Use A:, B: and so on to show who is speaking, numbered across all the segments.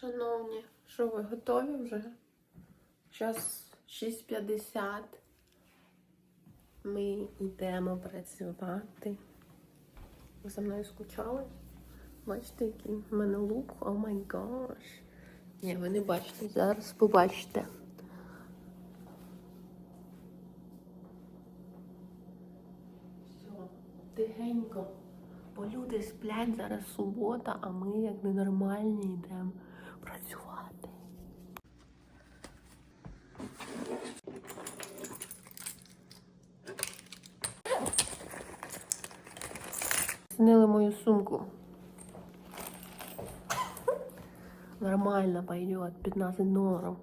A: Шановні, що ви готові вже? Зараз 6.50. Ми йдемо працювати. Ви за мною скучали? Бачите, який в мене лук? О май гаш. Ні, ви не бачите, зараз побачите. Все, тихенько. Бо люди сплять зараз субота, а ми як ненормальні йдемо працювати. Снили мою сумку. Нормально пойдет, 15 долларов.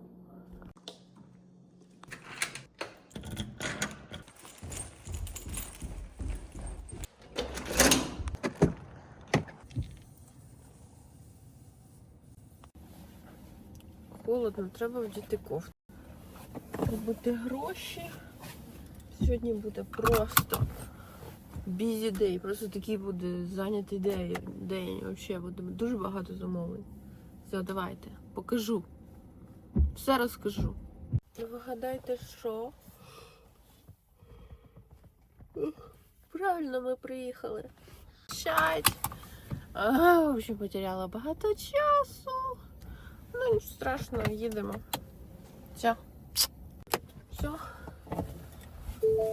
A: Холодно, треба вдіти кофту. Робити гроші. Сьогодні буде просто бізі дей. Просто такий буде зайнятий день. день. Взагалі буде дуже багато замовлень. Все, давайте, покажу. Все розкажу. Ви гадаєте, що? Правильно ми приїхали. Чать. Ага, взагалі потеряла багато часу. Ну, нічого страшного, їдемо. Все. Все.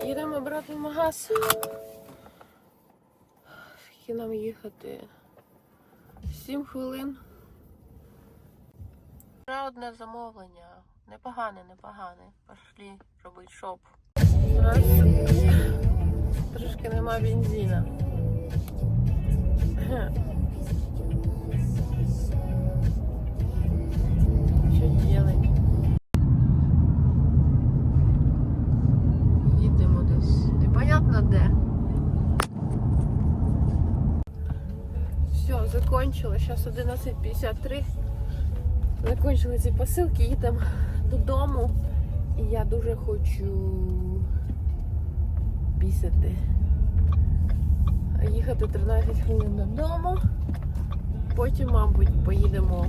A: Їдемо брати магаз. Скільки нам їхати? Сім хвилин. Ще одне замовлення. Непогане, непогане. Пошли робити шоп. Нас трошки нема бензина. Непонятно де. Все, закончила. Сейчас 11.53. Закончили ці посилки, їдемо додому. І я дуже хочу пісяти. Їхати 13 хвилин додому. Потім, мабуть, поїдемо